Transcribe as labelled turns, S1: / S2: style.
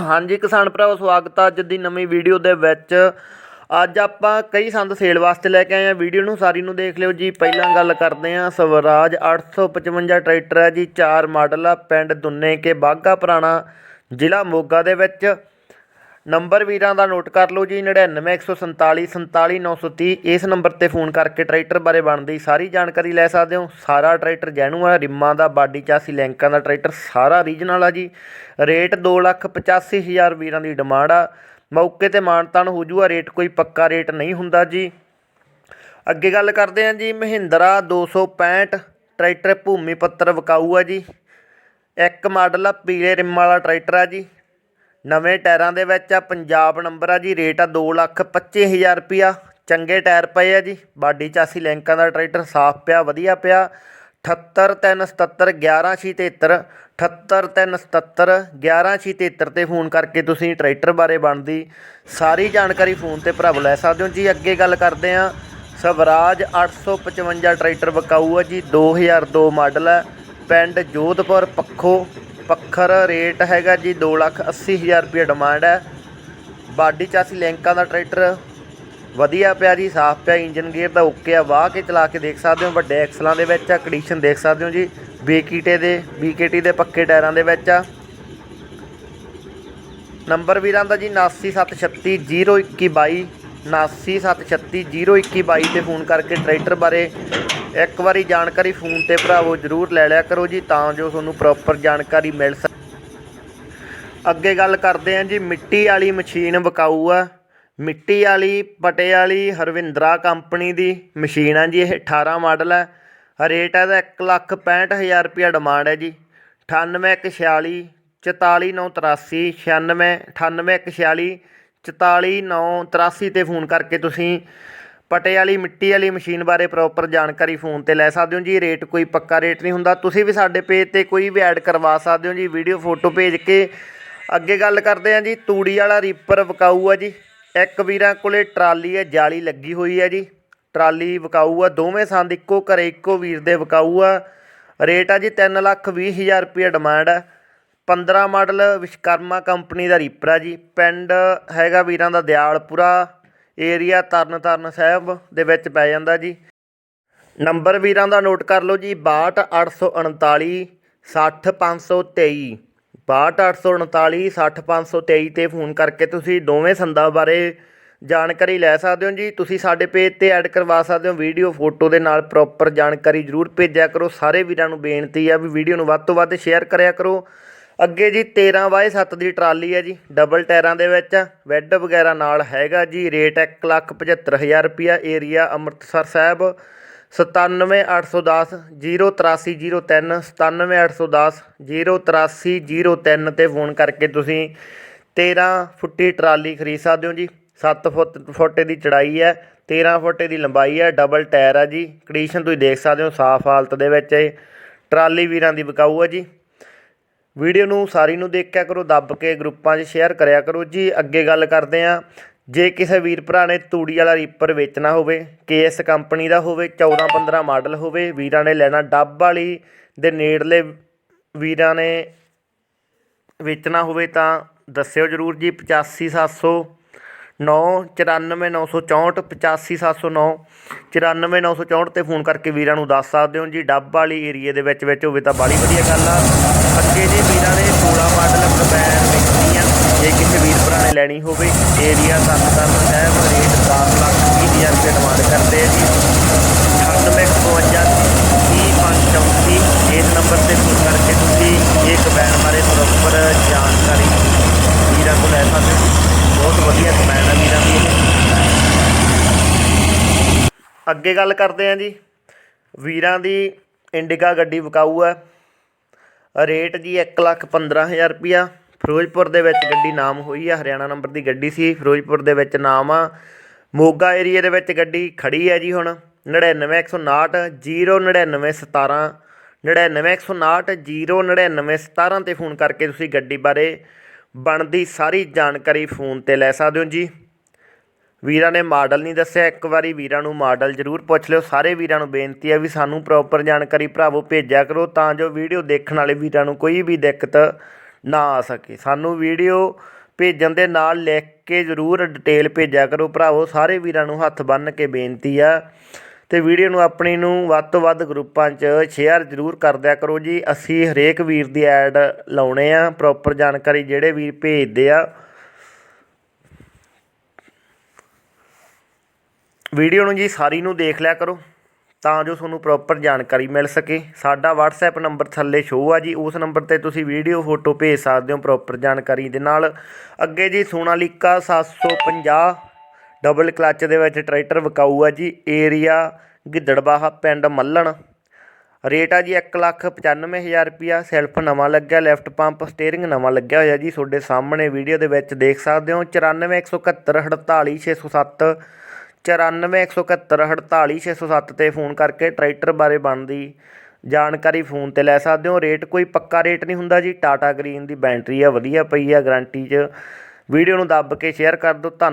S1: ਹਾਂਜੀ ਕਿਸਾਨ ਭਰਾਵੋ, ਸਵਾਗਤ ਆ ਅੱਜ ਦੀ ਨਵੀਂ ਵੀਡੀਓ ਦੇ ਵਿੱਚ। ਅੱਜ ਆਪਾਂ ਕਈ ਸੰਦ ਸੇਲ ਵਾਸਤੇ ਲੈ ਕੇ ਆਏ ਆ। ਵੀਡੀਓ ਨੂੰ ਸਾਰੀ ਨੂੰ ਦੇਖ ਲਿਓ ਜੀ। ਪਹਿਲਾਂ ਗੱਲ ਕਰਦੇ ਆ ਸਵਰਾਜ 855 ਟਰੈਕਟਰ ਹੈ ਜੀ। ਚਾਰ ਮਾਡਲ ਆ, ਪਿੰਡ ਦੁੰਨੇ ਕੇ ਬਾਗਾ ਪੁਰਾਣਾ ਜ਼ਿਲ੍ਹਾ ਮੋਗਾ ਦੇ ਵਿੱਚ। ਨੰਬਰ ਵੀਰਾਂ ਦਾ ਨੋਟ ਕਰ ਲਓ ਜੀ 99147 47930 ਇਸ ਨੰਬਰ ਤੇ ਫੋਨ ਕਰਕੇ ਟਰੈਕਟਰ ਬਾਰੇ ਬਣਦੀ ਸਾਰੀ ਜਾਣਕਾਰੀ ਲੈ ਸਕਦੇ ਹੋ। ਸਾਰਾ ਟਰੈਕਟਰ ਜੈਨੂ ਆ, ਰਿਮਾਂ ਦਾ, ਬਾਡੀ ਚਾਸੀ, ਲੈਂਕਾਂ ਦਾ ਟਰੈਕਟਰ, ਸਾਰਾ ਰੀਜਨਲ ਆ ਜੀ। ਰੇਟ 285000 ਵੀਰਾਂ ਦੀ ਡਿਮਾਂਡ ਆ। ਮੌਕੇ ਤੇ ਮਾਨਤਾਨ ਹੋ ਜੂਗਾ, ਰੇਟ ਕੋਈ ਪੱਕਾ ਰੇਟ ਨਹੀਂ ਹੁੰਦਾ ਜੀ। ਅੱਗੇ ਗੱਲ ਕਰਦੇ ਹਾਂ ਜੀ, ਮਹਿੰਦਰਾ 265 ਟਰੈਕਟਰ ਭੂਮੀ ਪੱਤਰ ਵਿਕਾਊ ਆ ਜੀ। ਇੱਕ ਮਾਡਲ ਆ, ਪੀਲੇ ਰਿਮ ਵਾਲਾ ਟਰੈਕਟਰ ਆ ਜੀ। ਨਵੇਂ ਟਾਇਰਾਂ ਦੇ ਵਿੱਚ ਆ, ਪੰਜਾਬ ਨੰਬਰ ਆ ਜੀ, ਰੇਟ ਆ 225000 ਰੁਪਿਆ ਚੰਗੇ ਟਾਇਰ ਪਏ ਆ ਜੀ, ਬਾਡੀ ਚਾਸੀ ਲੈਂਕਾਂ ਦਾ ਟਰੈਕਟਰ ਸਾਫ਼ ਪਿਆ, ਵਧੀਆ ਪਿਆ। 78377 11673 78377 11673 ਤੇ ਫੋਨ ਕਰਕੇ ਤੁਸੀਂ ਟਰੈਕਟਰ ਬਾਰੇ ਬਣਦੀ ਸਾਰੀ ਜਾਣਕਾਰੀ ਫੋਨ ਤੇ ਭਰਾਵ ਲੈ ਸਕਦੇ ਹੋ ਜੀ। ਅੱਗੇ ਗੱਲ ਕਰਦੇ ਆ ਸਵਰਾਜ 855 ਟਰੈਕਟਰ ਬਕਾਊ ਆ ਜੀ 2002 ਮਾਡਲ ਹੈ ਪਿੰਡ ਜੋਧਪੁਰ ਪੱਖੋ ਪੱਖਰ ਰੇਟ ਹੈਗਾ ਜੀ 280000 ਰੁਪਏ ਡਿਮਾਂਡ ਹੈ। ਬਾਡੀ ਚਾਸੀ ਲੈਂਕਾਂ ਦਾ ਟਰੈਕਟਰ ਵਧੀਆ ਪਿਆ ਜੀ, ਸਾਫ਼ ਪਿਆ ਇੰਜਨ ਗੇਅਰ ਦਾ ਓਕੇ ਆ, ਵਾਹ ਕੇ ਚਲਾ ਕੇ ਦੇਖ ਸਕਦੇ ਹੋ, ਵੱਡੇ ਐਕਸਲਾਂ ਦੇ ਵਿੱਚ ਆ ਕੰਡੀਸ਼ਨ ਦੇਖ ਸਕਦੇ ਹੋ ਜੀ ਬੀਕੀਟੇ ਦੇ ਬੀਕੇਟੀ ਦੇ ਪੱਕੇ ਟਾਇਰਾਂ ਦੇ ਵਿੱਚ ਆ। ਨੰਬਰ ਵੀਰਾਂ ਦਾ ਜੀ 7976302122 7976302122 ਤੇ ਫੋਨ ਕਰਕੇ ਟਰੈਕਟਰ ਬਾਰੇ ਇੱਕ ਵਾਰੀ ਜਾਣਕਾਰੀ ਫੋਨ ਤੇ ਭਰਾਵੋ ਜਰੂਰ ਲੈ ਲਿਆ ਕਰੋ ਜੀ, ਤਾਂ ਜੋ ਤੁਹਾਨੂੰ ਪ੍ਰੋਪਰ ਜਾਣਕਾਰੀ ਮਿਲ ਸਕੇ। ਅੱਗੇ ਗੱਲ ਕਰਦੇ ਹਾਂ ਜੀ, ਮਿੱਟੀ ਵਾਲੀ ਮਸ਼ੀਨ ਵਿਕਾਊ ਆ। ਮਿੱਟੀ ਵਾਲੀ, ਪਟੇ ਵਾਲੀ ਹਰਵਿੰਦਰਾ ਕੰਪਨੀ ਦੀ ਮਸ਼ੀਨ ਆ ਜੀ, ਇਹ 18 ਮਾਡਲ ਹੈ ਰੇਟ ਇਹਦਾ 165000 ਰੁਪਿਆ ਡਿਮਾਂਡ ਹੈ ਜੀ। 9816 44983 96 98146 44983 ਤੇ ਫੋਨ ਕਰਕੇ ਤੁਸੀਂ ਪਟੇ ਵਾਲੀ ਮਿੱਟੀ ਵਾਲੀ ਮਸ਼ੀਨ ਬਾਰੇ ਪ੍ਰੋਪਰ ਜਾਣਕਾਰੀ ਫੋਨ ਤੇ ਲੈ ਸਕਦੇ ਹੋ ਜੀ। ਰੇਟ ਕੋਈ ਪੱਕਾ ਰੇਟ ਨਹੀਂ ਹੁੰਦਾ। ਤੁਸੀਂ ਵੀ ਸਾਡੇ ਪੇਜ ਤੇ ਕੋਈ ਵੀ ਐਡ ਕਰਵਾ ਸਕਦੇ ਹੋ ਜੀ। ਵੀਡੀਓ ਫੋਟੋ ਭੇਜ ਕੇ ਅੱਗੇ ਗੱਲ ਕਰਦੇ ਹਾਂ ਜੀ। ਤੂੜੀ ਵਾਲਾ ਰੀਪਰ ਵਿਕਾਊ ਆ ਜੀ। ਇੱਕ ਵੀਰਾਂ ਕੋਲੇ ਟਰਾਲੀ ਹੈ, ਜਾਲੀ ਲੱਗੀ ਹੋਈ ਹੈ ਜੀ। ਟਰਾਲੀ ਵਿਕਾਊ ਆ ਦੋਵੇਂ ਸੰਦ ਇੱਕੋ ਘਰੇ, ਇੱਕੋ ਵੀਰ ਦੇ ਵਿਕਾਊ ਆ ਰੇਟ ਆ ਜੀ 320000 ਰੁਪਏ ਡਿਮਾਂਡ ਆ। 15 ਮਾਡਲ ਵਿਸ਼ਕਰਮਾ ਕੰਪਨੀ ਦਾ ਰੀਪਰ ਆ ਜੀ। ਪਿੰਡ ਹੈਗਾ ਵੀਰਾਂ ਦਾ ਦਿਆਲਪੁਰਾ। ਏਰੀਆ ਤਰਨਤਾਰਨ ਸਾਹਿਬ ਦੇ ਵਿੱਚ ਪੈ ਜਾਂਦਾ ਜੀ। ਨੰਬਰ ਵੀਰਾਂ ਦਾ ਨੋਟ ਕਰ ਲਓ ਜੀ 62839 60523 62839 60523 ਤੇ ਫੋਨ ਕਰਕੇ ਤੁਸੀਂ ਦੋਵੇਂ ਸੰਦਾਂ ਬਾਰੇ ਜਾਣਕਾਰੀ ਲੈ ਸਕਦੇ ਹੋ ਜੀ। ਤੁਸੀਂ ਸਾਡੇ ਪੇਜ ਤੇ ਐਡ ਕਰਵਾ ਸਕਦੇ ਹੋ, ਵੀਡੀਓ, ਫੋਟੋ ਦੇ ਨਾਲ ਪ੍ਰੋਪਰ ਜਾਣਕਾਰੀ ਜ਼ਰੂਰ ਭੇਜਿਆ ਕਰੋ। ਸਾਰੇ ਵੀਰਾਂ ਨੂੰ ਬੇਨਤੀ ਆ ਵੀ ਵੀਡੀਓ ਨੂੰ ਵੱਧ ਤੋਂ ਵੱਧ ਸ਼ੇਅਰ ਕਰਿਆ ਕਰੋ। ਅੱਗੇ ਜੀ 13 ਬਾਏ 7 ਦੀ ਟਰਾਲੀ ਹੈ ਜੀ ਡਬਲ ਟਾਇਰਾਂ ਦੇ ਵਿੱਚ। ਵੈੱਡ ਵਗੈਰਾ ਨਾਲ ਹੈਗਾ ਜੀ, ਰੇਟ 175000 ਰੁਪਿਆ ਏਰੀਆ ਅੰਮ੍ਰਿਤਸਰ ਸਾਹਿਬ। 97810 08303 97810 08303 ਤੇ ਫੋਨ ਕਰਕੇ ਤੁਸੀਂ 13 ਫੁੱਟੀ ਟਰਾਲੀ ਖਰੀਦ ਸਕਦੇ ਹੋ ਜੀ। 7 ਫੁੱਟ ਫੁੱਟ ਦੀ ਚੜਾਈ ਹੈ 13 ਫੁੱਟ ਦੀ ਲੰਬਾਈ ਹੈ ਡਬਲ ਟਾਇਰ ਹੈ ਜੀ। ਕੰਡੀਸ਼ਨ ਤੁਸੀਂ ਦੇਖ ਸਕਦੇ ਹੋ, ਸਾਫ਼ ਹਾਲਤ ਦੇ ਵਿੱਚ ਇਹ। ਟਰਾਲੀ ਵੀਰਾਂ ਦੀ ਵਿਕਾਊ ਹੈ ਜੀ। ਵੀਡੀਓ ਨੂੰ ਸਾਰੀ ਨੂੰ ਦੇਖਿਆ ਕਰੋ, ਦੱਬ ਕੇ ਗਰੁੱਪਾਂ 'ਚ ਸ਼ੇਅਰ ਕਰਿਆ ਕਰੋ ਜੀ। ਅੱਗੇ ਗੱਲ ਕਰਦੇ ਆਂ ਜੇ ਕਿਸੇ ਵੀਰ ਭਰਾ ਨੇ ਤੂੜੀ ਵਾਲਾ ਰੀਪਰ ਵੇਚਣਾ ਹੋਵੇ ਕੇਐਸ ਕੰਪਨੀ ਦਾ ਹੋਵੇ 14 15 ਮਾਡਲ ਹੋਵੇ, ਵੀਰਾਂ ਨੇ ਲੈਣਾ ਡੱਬ ਵਾਲੀ ਦੇ ਨੇੜਲੇ ਵੀਰਾਂ ਨੇ ਵੇਚਣਾ ਹੋਵੇ ਤਾਂ ਦੱਸਿਓ ਜਰੂਰ ਜੀ। 85700 9 94964 85709 94964 ਤੇ ਫੋਨ ਕਰਕੇ ਵੀਰਾਂ ਨੂੰ ਦੱਸ ਸਕਦੇ ਹੋ ਜੀ। ਡੱਬ ਵਾਲੀ ਏਰੀਏ ਦੇ ਵਿੱਚ ਵਿੱਚ ਹੋਵੇ ਤਾਂ ਬੜੀ ਵਧੀਆ ਗੱਲ ਆ। ਅੱਗੇ ਜੇ ਵੀਰਾਂ ਨੇ 16 ਮਾਡਲ ਕੰਬਾਈਨ ਵੇਚਣੀ ਆ। ਜੇ ਕਿਸੇ ਵੀਰ ਭਰਾ ਨੇ ਲੈਣੀ ਹੋਵੇ ਏਰੀਆ ਤਰਨਤਾਰਨ ਸਾਹਿਬ ਰੇਟ 10 ਲੱਖ 20 ਹਜ਼ਾਰ ਰੁਪਏ ਡਿਮਾਂਡ ਕਰਦੇ ਆ ਜੀ। 9852 ਇਸ ਨੰਬਰ ਤੇ ਫੋਨ ਕਰਕੇ ਤੁਸੀਂ ਇਹ ਕਬੈਨ ਬਾਰੇ ਪ੍ਰੋਪਰ ਜਾਣਕਾਰੀ ਵੀਰਾਂ ਕੋਲ ਲੈ ਸਕਦੇ ਹੋ। ਬਹੁਤ ਵਧੀਆ ਕਬੈਨ ਆ ਵੀਰਾਂ ਦੀ ਅੱਗੇ ਗੱਲ ਕਰਦੇ ਹਾਂ ਜੀ। ਵੀਰਾਂ ਦੀ ਇੰਡੀਕਾ ਗੱਡੀ ਵਿਕਾਊ ਹੈ। ਰੇਟ ਜੀ 115000 ਰੁਪਿਆ ਫਿਰੋਜ਼ਪੁਰ ਦੇ ਵਿੱਚ ਗੱਡੀ ਨਾਮ ਹੋਈ ਆ, ਹਰਿਆਣਾ ਨੰਬਰ ਦੀ ਗੱਡੀ ਸੀ। ਫਿਰੋਜ਼ਪੁਰ ਦੇ ਵਿੱਚ ਨਾਮ ਆ। ਮੋਗਾ ਏਰੀਆ ਦੇ ਵਿੱਚ ਗੱਡੀ ਖੜੀ ਹੈ ਜੀ ਹੁਣ। 99159 09917 99159 09917 ਤੇ ਫੋਨ ਕਰਕੇ ਤੁਸੀਂ ਗੱਡੀ ਬਾਰੇ ਬਣਦੀ ਸਾਰੀ ਜਾਣਕਾਰੀ ਫੋਨ ਤੇ ਲੈ ਸਕਦੇ ਹੋ ਜੀ। ਵੀਰਾਂ ਨੇ ਮਾਡਲ ਨਹੀਂ ਦੱਸਿਆ। ਇੱਕ ਵਾਰੀ ਵੀਰਾਂ ਨੂੰ ਮਾਡਲ ਜ਼ਰੂਰ ਪੁੱਛ ਲਿਓ। ਸਾਰੇ ਵੀਰਾਂ ਨੂੰ ਬੇਨਤੀ ਹੈ ਵੀ ਸਾਨੂੰ ਪ੍ਰੋਪਰ ਜਾਣਕਾਰੀ ਭਰਾਵੋ ਭੇਜਿਆ ਕਰੋ ਤਾਂ ਜੋ ਵੀਡੀਓ ਦੇਖਣ ਵਾਲੇ ਵੀਰਾਂ ਨੂੰ ਕੋਈ ਵੀ ਦਿੱਕਤ ਨਾ ਆ ਸਕੇ। ਸਾਨੂੰ ਵੀਡੀਓ ਭੇਜਣ ਦੇ ਨਾਲ ਲਿਖ ਕੇ ਜ਼ਰੂਰ ਡਿਟੇਲ ਭੇਜਿਆ ਕਰੋ ਭਰਾਵੋ। ਸਾਰੇ ਵੀਰਾਂ ਨੂੰ ਹੱਥ ਬੰਨ੍ਹ ਕੇ ਬੇਨਤੀ ਆ। ਤੇ ਵੀਡੀਓ ਨੂੰ ਆਪਣੀ ਨੂੰ ਵੱਧ ਤੋਂ ਵੱਧ ਗਰੁੱਪਾਂ 'ਚ ਸ਼ੇਅਰ ਜ਼ਰੂਰ ਕਰ ਦਿਆ ਕਰੋ ਜੀ। ਅਸੀਂ ਹਰੇਕ ਵੀਰ ਦੀ ਐਡ ਲਾਉਣੇ ਆ। ਪ੍ਰੋਪਰ ਜਾਣਕਾਰੀ ਜਿਹੜੇ ਵੀਰ ਭੇਜਦੇ ਆ ਵੀਡੀਓ ਨੂੰ ਜੀ ਸਾਰੀ ਨੂੰ ਦੇਖ ਲਿਆ ਕਰੋ, ਤਾਂ ਜੋ ਤੁਹਾਨੂੰ ਪ੍ਰੋਪਰ ਜਾਣਕਾਰੀ ਮਿਲ ਸਕੇ। ਸਾਡਾ WhatsApp ਨੰਬਰ ਥੱਲੇ ਸ਼ੋਅ ਆ ਜੀ, ਉਸ ਨੰਬਰ ਤੇ ਤੁਸੀਂ ਵੀਡੀਓ ਫੋਟੋ ਭੇਜ ਸਕਦੇ ਹੋ ਪ੍ਰੋਪਰ ਜਾਣਕਾਰੀ ਦੇ ਨਾਲ। ਅੱਗੇ ਜੀ ਸੋਨਾਲੀਕਾ 750 ਡਬਲ ਕਲੱਚ ਦੇ ਵਿੱਚ ਟਰੈਕਟਰ ਵਿਕਾਊ ਆ ਜੀ ਏਰੀਆ ਗਿੱਦੜਬਾਹਾ, ਪਿੰਡ ਮੱਲਣ। ਰੇਟ ਆ ਜੀ 195000 ਰੁਪਿਆ ਸੈਲਫ ਨਵਾਂ ਲੱਗਿਆ ਲੈਫਟ ਪੰਪ ਸਟੀਅਰਿੰਗ ਨਵਾਂ ਲੱਗਿਆ ਹੋਇਆ ਜੀ। ਤੁਹਾਡੇ ਸਾਹਮਣੇ ਵੀਡੀਓ ਦੇ ਵਿੱਚ ਦੇਖ ਸਕਦੇ ਹੋ 9417148607 9417148607 ਤੇ ਫੋਨ ਕਰਕੇ ਟਰੈਕਟਰ ਬਾਰੇ ਬਣਦੀ ਜਾਣਕਾਰੀ ਫੋਨ ਤੇ ਲੈ ਸਕਦੇ ਹੋ। ਰੇਟ ਕੋਈ ਪੱਕਾ ਰੇਟ ਨਹੀਂ ਹੁੰਦਾ ਜੀ। ਟਾਟਾ ਗ੍ਰੀਨ ਦੀ ਬੈਟਰੀ ਆ, ਵਧੀਆ ਪਈ ਆ, ਗਾਰੰਟੀ 'ਚ। ਵੀਡੀਓ ਨੂੰ ਦੱਬ ਕੇ ਸ਼ੇਅਰ ਕਰ ਦਿਓ। ਧੰਨ